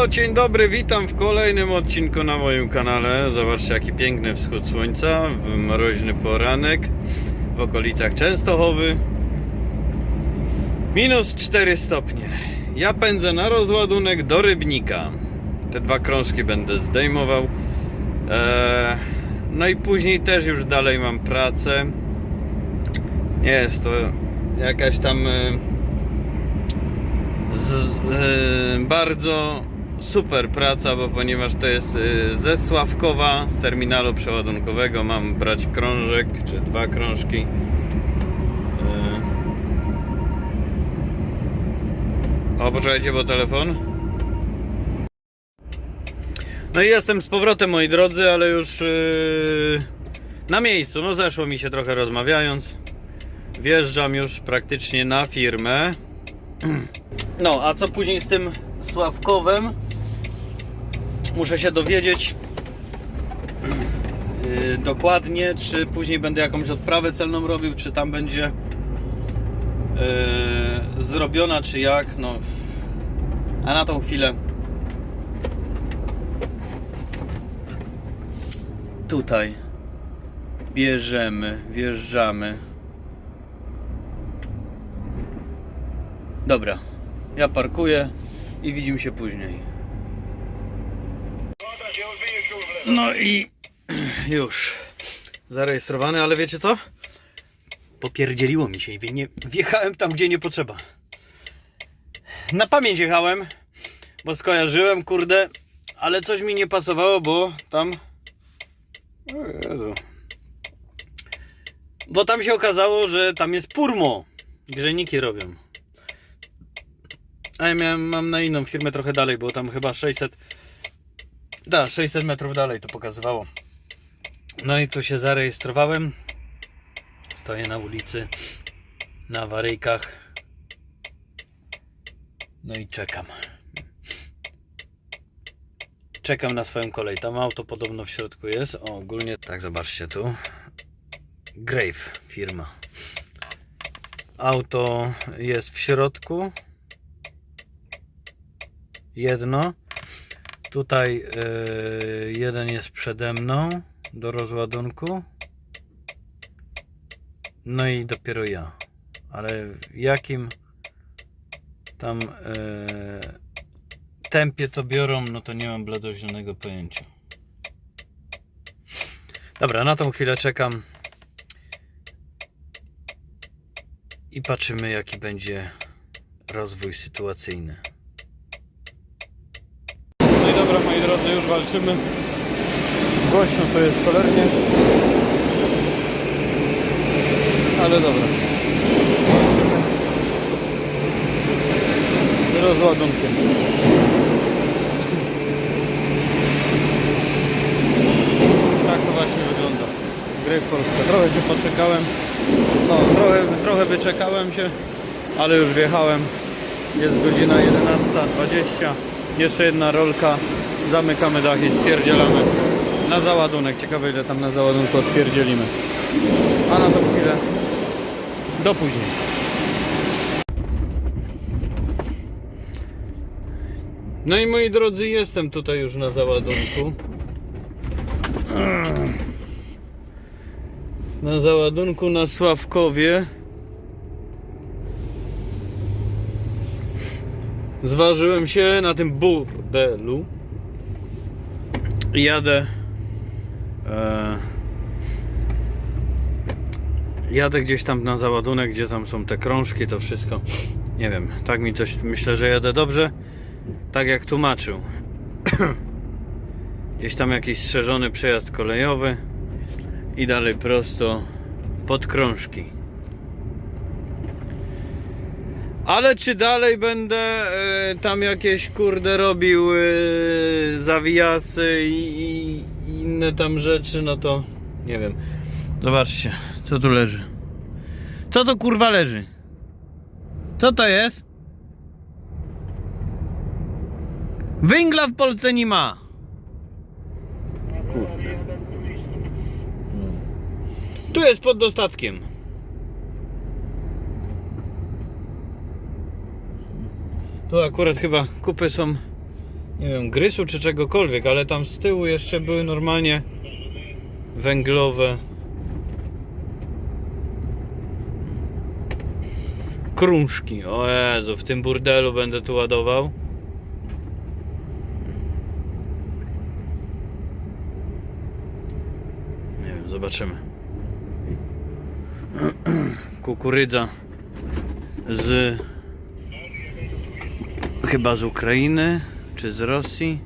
halo, dzień dobry, witam w kolejnym odcinku na moim kanale. Zobaczcie jaki piękny wschód słońca w mroźny poranek w okolicach Częstochowy. Minus 4 stopnie. Ja pędzę na rozładunek do Rybnika. Te dwa krążki będę zdejmował. Eee, no i później też już dalej mam pracę. Nie jest to jakaś tam... E, z, e, bardzo super praca, bo ponieważ to jest e, ze Sławkowa, z terminalu przeładunkowego mam brać krążek, czy dwa krążki. O, poczekajcie, bo telefon. No i jestem z powrotem, moi drodzy, ale już yy, na miejscu. No zeszło mi się trochę rozmawiając. Wjeżdżam już praktycznie na firmę. No, a co później z tym Sławkowem? Muszę się dowiedzieć yy, dokładnie, czy później będę jakąś odprawę celną robił, czy tam będzie yy, zrobiona, czy jak. No, a na tą chwilę tutaj bierzemy, wjeżdżamy. Dobra, ja parkuję i widzimy się później. No i już zarejestrowany, ale wiecie co? Popierdzieliło mi się i nie, wjechałem tam, gdzie nie potrzeba. Na pamięć jechałem, bo skojarzyłem, kurde, ale coś mi nie pasowało, bo tam... O Jezu. Bo tam się okazało, że tam jest Purmo. Grzejniki robią. A ja miałem, mam na inną firmę trochę dalej, było tam chyba 600. Da, 600 metrów dalej to pokazywało. No i tu się zarejestrowałem. Stoję na ulicy, na awaryjkach. No i czekam. Czekam na swoją kolej. Tam auto podobno w środku jest. O, ogólnie tak, zobaczcie tu. Grave firma. Auto jest w środku. Jedno. Tutaj yy, jeden jest przede mną do rozładunku. No i dopiero ja. Ale w jakim tam yy, tempie to biorą, no to nie mam bladozielonego pojęcia. Dobra, na tą chwilę czekam. I patrzymy, jaki będzie rozwój sytuacyjny. No i dobra, już walczymy. Głośno to jest cholernie. Ale dobra. Walczymy. Rozładunkiem. Tak to właśnie wygląda. Gry w Polska. Trochę się poczekałem. No, trochę, trochę wyczekałem się, ale już wjechałem. Jest godzina 11.20. Jeszcze jedna rolka. Zamykamy dach i spierdzielamy na załadunek. Ciekawe ile tam na załadunku odpierdzielimy. A na tą chwilę do później. No i moi drodzy, jestem tutaj już na załadunku. Na załadunku na Sławkowie. Zważyłem się na tym burdelu. Jadę. E, jadę gdzieś tam na załadunek, gdzie tam są te krążki, to wszystko. Nie wiem, tak mi coś. Myślę, że jadę dobrze. Tak jak tłumaczył. Gdzieś tam jakiś strzeżony przejazd kolejowy i dalej prosto pod krążki. Ale czy dalej będę e, tam jakieś kurde robił zawijasy i, i inne tam rzeczy, no to nie wiem. Zobaczcie, co tu leży. Co to kurwa leży? Co to jest? Węgla w Polsce nie ma. Kurde. Tu jest pod dostatkiem. Tu akurat chyba kupy są nie wiem, grysu czy czegokolwiek, ale tam z tyłu jeszcze były normalnie węglowe krążki. O Jezu, w tym burdelu będę tu ładował. Nie wiem, zobaczymy. Kukurydza z chyba z Ukrainy czy z Rosji.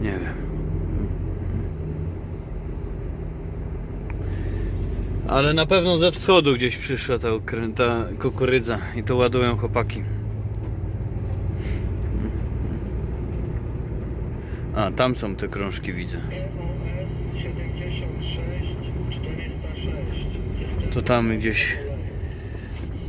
Nie wiem. Ale na pewno ze wschodu gdzieś przyszła ta, ta kukurydza i to ładują chłopaki. A, tam są te krążki, widzę. 76 406 To tam gdzieś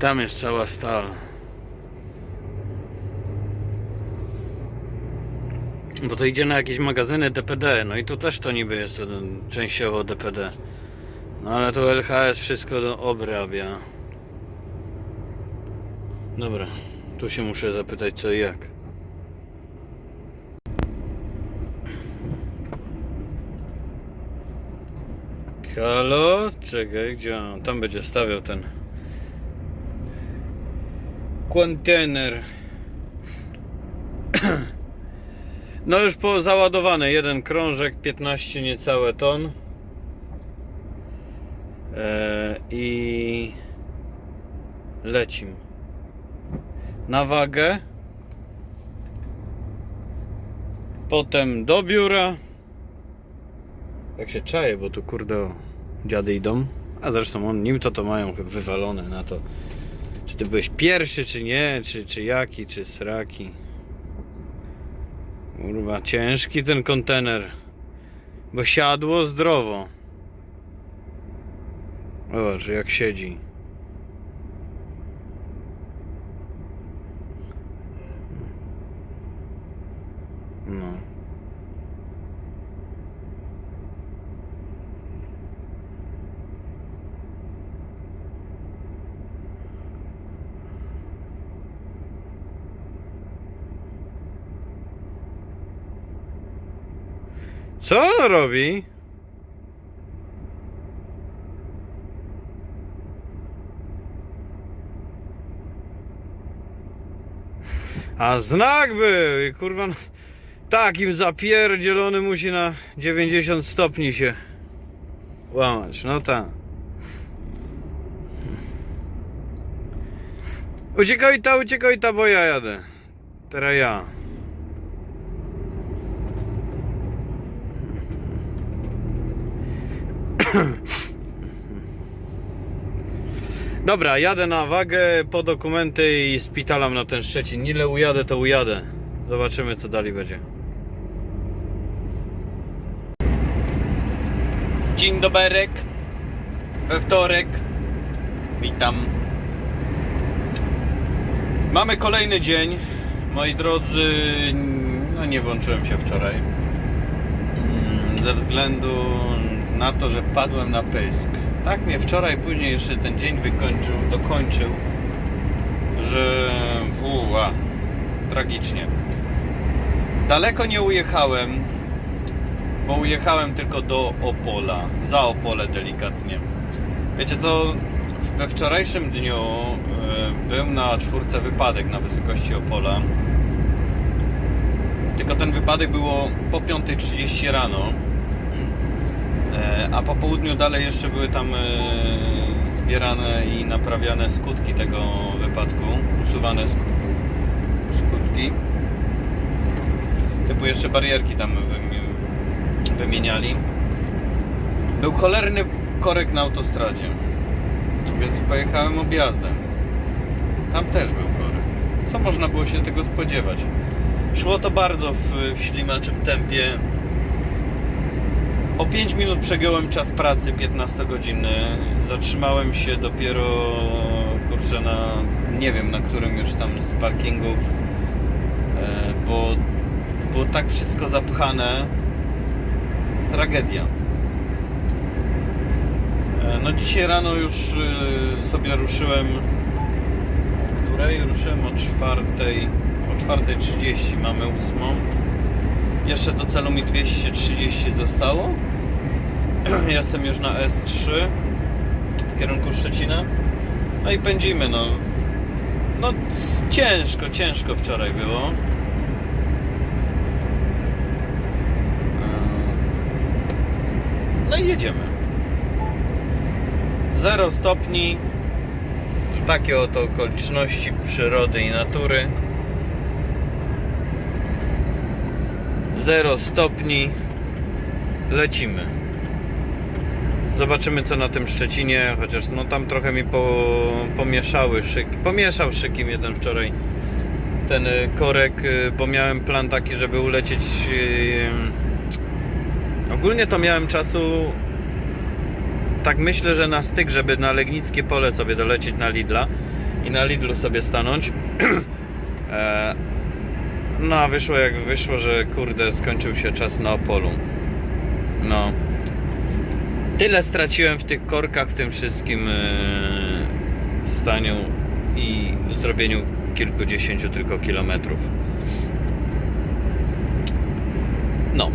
Tam jest cała stal. Bo to idzie na jakieś magazyny DPD, no i tu też to niby jest to częściowo DPD. No ale tu LHS wszystko obrabia. Dobra, tu się muszę zapytać co i jak. Halo? Czekaj, gdzie on? Tam będzie stawiał ten kontener. No już po załadowane, jeden krążek, 15 niecałe ton. E, I lecim. Na wagę. Potem do biura. Jak się czaje, bo tu kurde dziady idą. A zresztą on, nim to to mają wywalone na to. Czy ty byłeś pierwszy, czy nie, czy, czy jaki, czy sraki. Kurwa, ciężki ten kontener. Bo siadło zdrowo. Zobacz, jak siedzi. No. Co on robi? A znak był i kurwa no, takim zapierdzielony musi na 90 stopni się łamać, no tak. Uciekaj ta, uciekaj ta, bo ja jadę. Teraz ja. Dobra, jadę na wagę po dokumenty i spitalam na ten Szczecin. Ile ujadę, to ujadę. Zobaczymy, co dalej będzie. Dzień doberek. We wtorek. Witam. Mamy kolejny dzień. Moi drodzy, no nie włączyłem się wczoraj. Mm, Ze względu na to, że padłem na pysk. Tak mnie wczoraj później jeszcze ten dzień wykończył, dokończył, że uła, tragicznie. Daleko nie ujechałem, bo ujechałem tylko do Opola, za Opole delikatnie. Wiecie co, we wczorajszym dniu e, był na czwórce wypadek na wysokości Opola. Tylko ten wypadek było po 5.30 rano. E, A po południu dalej jeszcze były tam e, zbierane i naprawiane skutki tego wypadku, usuwane skutki. Typu jeszcze barierki tam wymi- wymieniali. Był cholerny korek na autostradzie. Więc pojechałem objazdem. Tam też był korek. Co można było się tego spodziewać? Szło to bardzo w, w ślimaczym tempie. O 5 minut przegiąłem czas pracy 15-godzinny. Zatrzymałem się dopiero kurczę na nie wiem na którym już tam z parkingów, e, bo było tak wszystko zapchane. Tragedia. E, No dzisiaj rano już y, sobie ruszyłem. Której? Ruszyłem o czwartej. O 4.30 mamy ósmą. Jeszcze do celu mi 230 zostało. Jestem już na S3 w kierunku Szczecina. No i pędzimy, no. No ciężko, ciężko wczoraj było. Eee, No i jedziemy. 0 stopni. Takie oto okoliczności przyrody i natury. 0 stopni. Lecimy. Zobaczymy co na tym Szczecinie, chociaż no tam trochę mi po, pomieszały szyki. Pomieszał szyki mnie ten wczoraj ten y, korek, y, bo miałem plan taki, żeby ulecieć. y, Ogólnie to miałem czasu tak myślę, że na styk, żeby na Legnickie Pole sobie dolecieć na Lidla i na Lidlu sobie stanąć. E, No a wyszło jak wyszło, że kurde skończył się czas na Opolu. No. Tyle straciłem w tych korkach, w tym wszystkim e, staniu i zrobieniu kilkudziesięciu tylko kilometrów. No.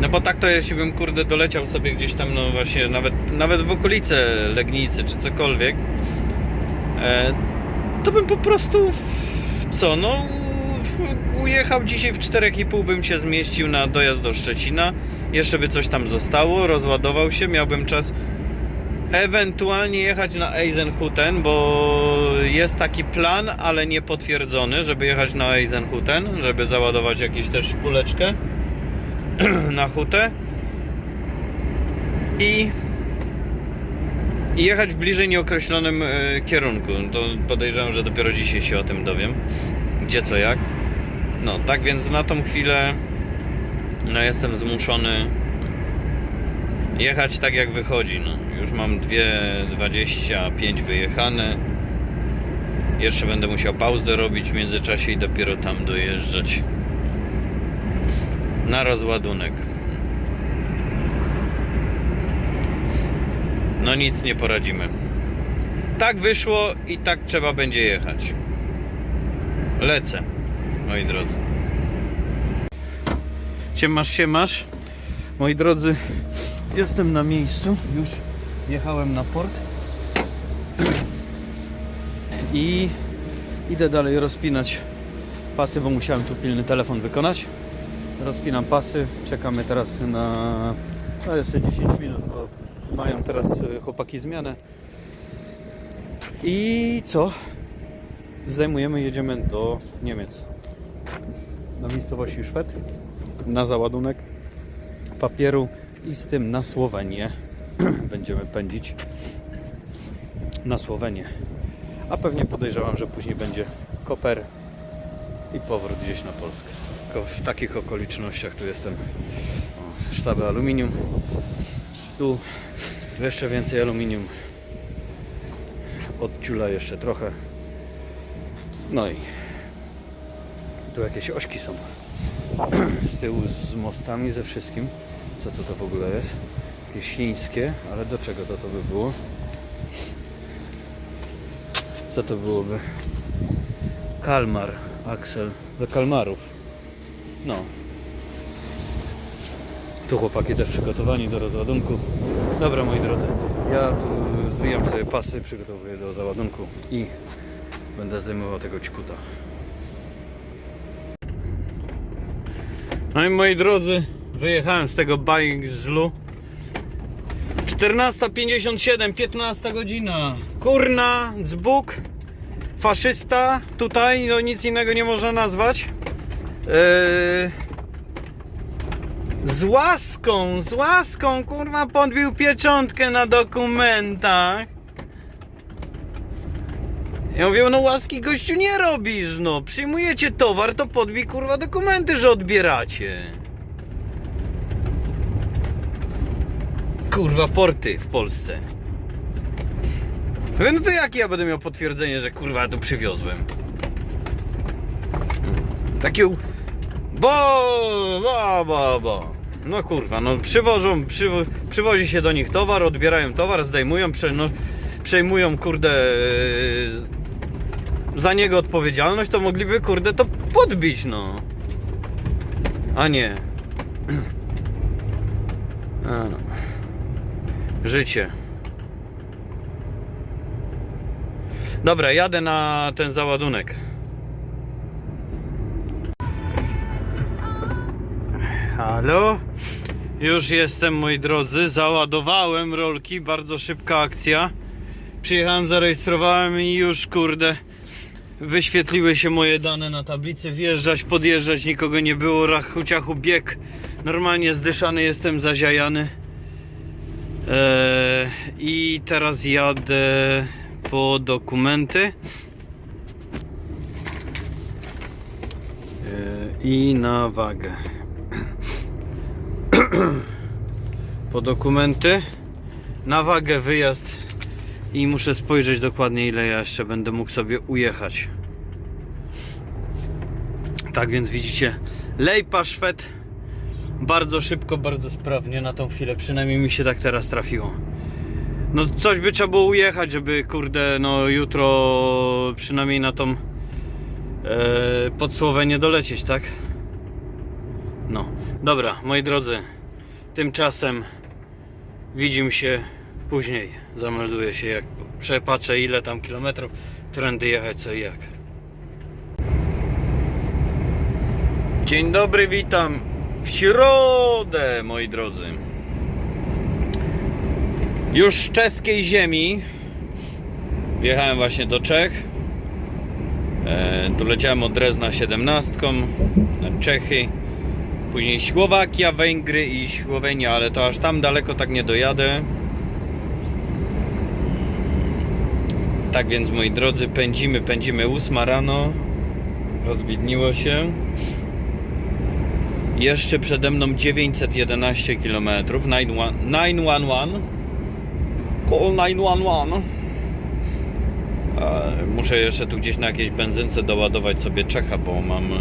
No bo tak to jeśli bym kurde doleciał sobie gdzieś tam, no właśnie nawet, nawet w okolice Legnicy czy cokolwiek, e, to bym po prostu w- co no ujechał dzisiaj w 4,5 bym się zmieścił na dojazd do Szczecina, jeszcze by coś tam zostało, rozładował się, miałbym czas ewentualnie jechać na Eisenhuten, bo jest taki plan, ale nie potwierdzony, żeby jechać na Eisenhuten, żeby załadować jakąś też szpuleczkę na hutę i, i jechać w bliżej nieokreślonym e, kierunku. To podejrzewam, że dopiero dzisiaj się o tym dowiem, gdzie co jak. No, tak więc na tą chwilę no, jestem zmuszony jechać tak jak wychodzi. No. Już mam 2,25 wyjechane. Jeszcze będę musiał pauzę robić w międzyczasie i dopiero tam dojeżdżać na rozładunek. No nic nie poradzimy. Tak wyszło i tak trzeba będzie jechać. Lecę, moi drodzy. Siemasz, siemasz. Moi drodzy, jestem na miejscu. Już jechałem na port. I idę dalej rozpinać pasy, bo musiałem tu pilny telefon wykonać. Rozpinam pasy, czekamy teraz na no jeszcze 10 minut, bo mają teraz y, chłopaki zmianę. I co? Zdejmujemy, jedziemy do Niemiec. Do miejscowości Szwed na załadunek papieru i z tym na Słowenię. Będziemy pędzić na Słowenię. A pewnie podejrzewam, że później będzie Koper i powrót gdzieś na Polskę. Tylko w takich okolicznościach tu jestem. O, sztaby aluminium. Tu jeszcze więcej aluminium. Od ciula jeszcze trochę. No i tu jakieś ośki są. Z tyłu z mostami, ze wszystkim. Co to to w ogóle jest? Jakieś chińskie, ale do czego to to by było? Co to byłoby? Kalmar, Axel, do kalmarów. No. Tu chłopaki też przygotowani do rozładunku. Dobra moi drodzy, ja tu zwijam sobie pasy, przygotowuję do załadunku i będę zdejmował tego ćkuta. No i moi drodzy, wyjechałem z tego bajzlu. 14.57, 15 godzina. Kurna, dzbuk. faszysta tutaj, no nic innego nie można nazwać. Yy, z łaską, z łaską, kurwa, podbił pieczątkę na dokumentach. Ja mówię, no łaski gościu nie robisz, no. Przyjmujecie towar, to podbij, kurwa, dokumenty, że odbieracie. Kurwa, porty w Polsce. Mówię, no to jakie ja będę miał potwierdzenie, że kurwa tu przywiozłem? Takie... Bo, bo, bo, bo. No kurwa, no przywożą, przywo, przywozi się do nich towar, odbierają towar, zdejmują, prze, no, przejmują, kurde, za niego odpowiedzialność, to mogliby, kurde, to podbić, no. A nie. A no. Życie. Dobra, jadę na ten załadunek. Halo? Już jestem, moi drodzy. Załadowałem rolki, bardzo szybka akcja. Przyjechałem, zarejestrowałem i już, kurde, wyświetliły się moje dane na tablicy. Wjeżdżać, podjeżdżać, nikogo nie było. Rachu ciachu bieg. Normalnie zdyszany jestem, zaziajany. Eee, I teraz jadę po dokumenty. Eee, I na wagę. po dokumenty. Na wagę wyjazd. I muszę spojrzeć dokładnie ile ja jeszcze będę mógł sobie ujechać. Tak więc widzicie, lejpa Szwed bardzo szybko, bardzo sprawnie na tą chwilę. Przynajmniej mi się tak teraz trafiło. No coś by trzeba było ujechać, żeby kurde, no jutro przynajmniej na tą e, pod Słowenię dolecieć, tak? No, dobra, moi drodzy, tymczasem widzimy się później. Zamelduję się, jak przepatrzę ile tam kilometrów, trendy jechać, co i jak. Dzień dobry, witam w środę, moi drodzy. Już z czeskiej ziemi wjechałem właśnie do Czech. E, doleciałem od Drezna 17 na Czechy. Później Słowakia, Węgry i Słowenia, ale to aż tam daleko tak nie dojadę. Tak więc moi drodzy, pędzimy, pędzimy 8 rano. Rozwidniło się. Jeszcze przede mną 911 km. 911. Call 911. E, Muszę jeszcze tu gdzieś na jakiejś benzynce doładować sobie Czecha, bo mam. e,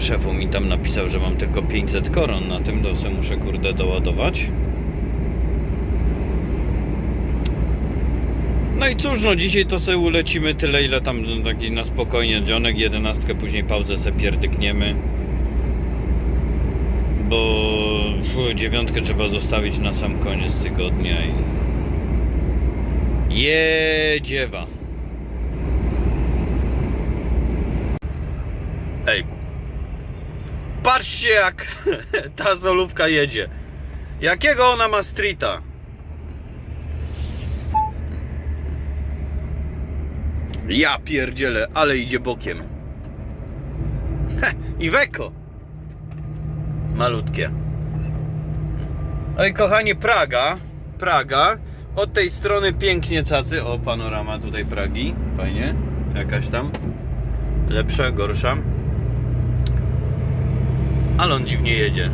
Szefu mi tam napisał, że mam tylko 500 koron na tym, to muszę kurde doładować. No i cóż, no dzisiaj to sobie ulecimy tyle, ile tam no, taki na spokojnie dzionek, jedenastkę, później pauzę sobie pierdykniemy. Bo dziewiątkę trzeba zostawić na sam koniec tygodnia i... Jedziewa. Ej. Patrzcie jak ta solówka jedzie. Jakiego ona ma streeta? Ja pierdzielę, ale idzie bokiem. Heh, I weko. Malutkie. No kochanie, Praga. Praga. Od tej strony pięknie cacy. O, panorama tutaj Pragi. Fajnie. Jakaś tam. Lepsza, gorsza. Ale on dziwnie jedzie.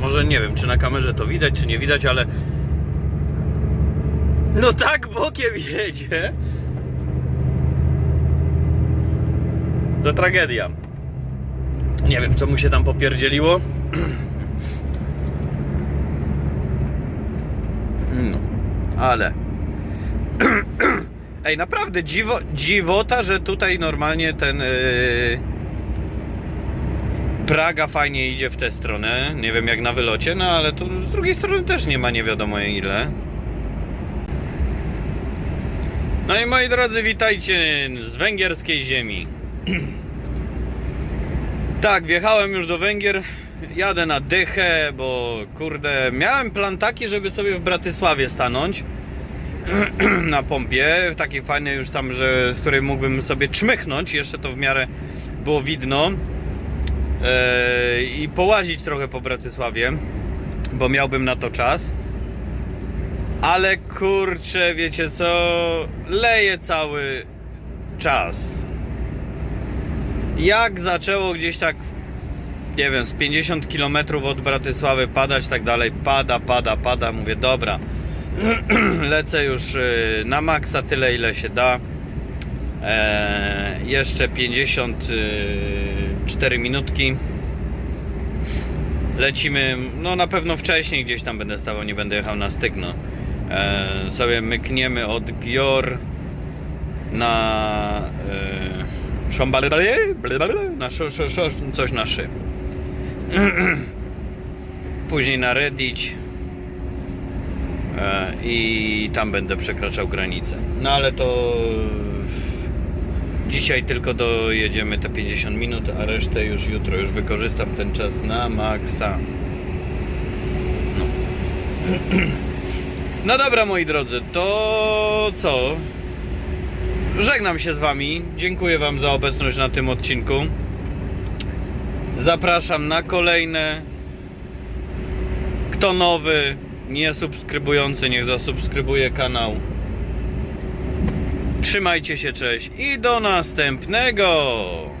Może nie wiem, czy na kamerze to widać, czy nie widać, ale. No tak bokiem jedzie. To tragedia. Nie wiem, co mu się tam popierdzieliło. No, ale. Ej, naprawdę dziwo, dziwota, że tutaj normalnie ten. Yy... Praga fajnie idzie w tę stronę. Nie wiem jak na wylocie, no ale tu z drugiej strony też nie ma nie wiadomo ile. No i moi drodzy, witajcie z węgierskiej ziemi. Tak, wjechałem już do Węgier. Jadę na dychę, bo kurde, miałem plan taki, żeby sobie w Bratysławie stanąć. na pompie, takiej fajnej już tam, że z której mógłbym sobie czmychnąć, jeszcze to w miarę było widno e, i połazić trochę po Bratysławie, bo miałbym na to czas. Ale kurczę, wiecie co, leje cały czas. Jak zaczęło gdzieś tak, nie wiem, z 50 km od Bratysławy padać, tak dalej, pada, pada, pada, mówię, dobra, lecę już y, na maksa tyle ile się da. E, jeszcze 54 minutki. Lecimy, no na pewno wcześniej gdzieś tam będę stawał, nie będę jechał na stygno. E, sobie mykniemy od Gior na Szambale, na coś na szy. Później na Redditch e, i tam będę przekraczał granicę. No ale to dzisiaj tylko dojedziemy te 50 minut, a resztę już jutro już wykorzystam ten czas na maksa. No. No dobra moi drodzy, to co? Żegnam się z wami. Dziękuję wam za obecność na tym odcinku. Zapraszam na kolejne. Kto nowy, nie subskrybujący, niech zasubskrybuje kanał. Trzymajcie się, cześć i do następnego!